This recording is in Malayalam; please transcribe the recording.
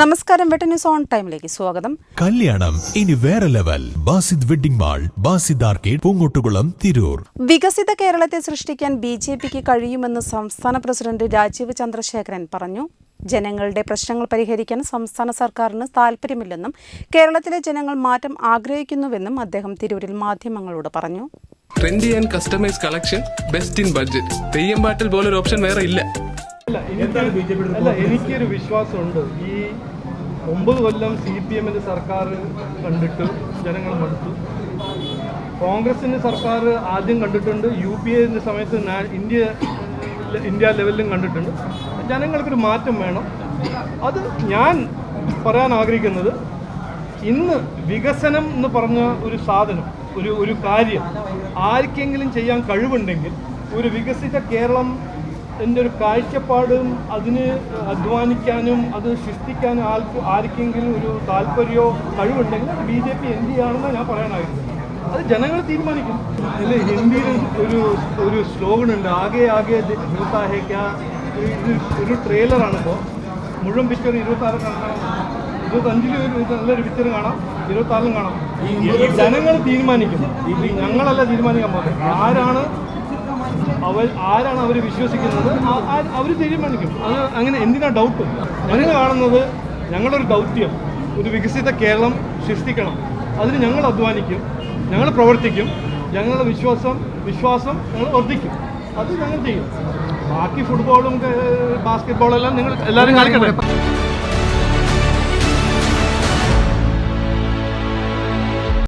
നമസ്കാരം വെട്ട ന്യൂസ് ഓൺ ടൈമിലേക്ക് സ്വാഗതം. കല്യാണം ഇനി വേറെ level. Basid wedding mall Basid arcade Poongottukulam Tirur. വികസിത കേരളത്തെ സൃഷ്ടിക്കാൻ ബി ജെ പിക്ക് കഴിയുമെന്ന് സംസ്ഥാന പ്രസിഡന്റ് രാജീവ് ചന്ദ്രശേഖരൻ പറഞ്ഞു. ജനങ്ങളുടെ പ്രശ്നങ്ങൾ പരിഹരിക്കാൻ സംസ്ഥാന സർക്കാരിന് താൽപ്പര്യമില്ലെന്നും കേരളത്തിലെ ജനങ്ങൾ മാറ്റം ആഗ്രഹിക്കുന്നുവെന്നും അദ്ദേഹം തിരൂരിൽ മാധ്യമങ്ങളോട് പറഞ്ഞു. Trendy and customise collection best in budget Theyyam പാട്ടിൽ പോലൊരു ഓപ്ഷൻ വേറെ ഇല്ല. അല്ല എനിക്ക് അല്ല എനിക്കൊരു വിശ്വാസമുണ്ട്. ഈ ഒമ്പത് കൊല്ലം സി പി എമ്മിന്റെ സർക്കാർ കണ്ടിട്ട് ജനങ്ങൾ മടുത്തു. കോൺഗ്രസിന്റെ സർക്കാർ ആദ്യം കണ്ടിട്ടുണ്ട് യു പി എന്റെ സമയത്ത് ഇന്ത്യ ഇന്ത്യ ലെവലിലും കണ്ടിട്ടുണ്ട്. ജനങ്ങൾക്കൊരു മാറ്റം വേണം. അത് ഞാൻ പറയാൻ ആഗ്രഹിക്കുന്നത് ഇന്ന് വികസനം എന്ന് പറഞ്ഞ ഒരു സാധനം ഒരു ഒരു കാര്യം ആർക്കെങ്കിലും ചെയ്യാൻ കഴിവുണ്ടെങ്കിൽ ഒരു വികസിത കേരളം എന്റെ ഒരു കാഴ്ചപ്പാടും അതിന് അധ്വാനിക്കാനും അത് സൃഷ്ടിക്കാനും ആൾക്ക് ആർക്കെങ്കിലും ഒരു താല്പര്യമോ കഴിവുണ്ടെങ്കിൽ അത് ബി ജെ പി എന്ത് ആണെന്നാണ് ഞാൻ പറയാനായിരുന്നു. അത് ജനങ്ങൾ തീരുമാനിക്കും. ഇതിൽ ഹിന്ദിയിൽ ഒരു ഒരു സ്ലോഗൻ ഉണ്ട്. ആകെ ആകെ ഇരുപത്താഹേക്ക ഇത് ഒരു ട്രെയിലറാണിപ്പോൾ മുഴുവൻ പിക്ചർ ഇരുപത്താറ് കാണാം ഇരുപത്തഞ്ചിലും ഒരു നല്ലൊരു പിക്ചർ കാണാം. ഇരുപത്താറിലും കാണാം. ഈ ജനങ്ങൾ തീരുമാനിക്കും. ഇത് ഞങ്ങളല്ല തീരുമാനിക്കാൻ പോകുന്നത്. ആരാണ് അവർ ആരാണ് അവർ വിശ്വസിക്കുന്നത്? അവർ തീരുമാനിക്കും. അത് അങ്ങനെ എന്തിനാ ഡൗട്ട് ഞങ്ങൾ കാണുന്നത് ഞങ്ങളുടെ ഒരു ദൗത്യം. ഒരു വികസിത കേരളം സൃഷ്ടിക്കണം. അതിന് ഞങ്ങൾ അധ്വാനിക്കും. ഞങ്ങൾ പ്രവർത്തിക്കും. ഞങ്ങളുടെ വിശ്വാസം വിശ്വാസം ഞങ്ങൾ വർദ്ധിക്കും. അത് ഞങ്ങൾ ചെയ്യും. ബാക്കി ഫുട്ബോളും ബാസ്കറ്റ് ബോളും എല്ലാം നിങ്ങൾ എല്ലാവരും കളിക്കട്ടെ?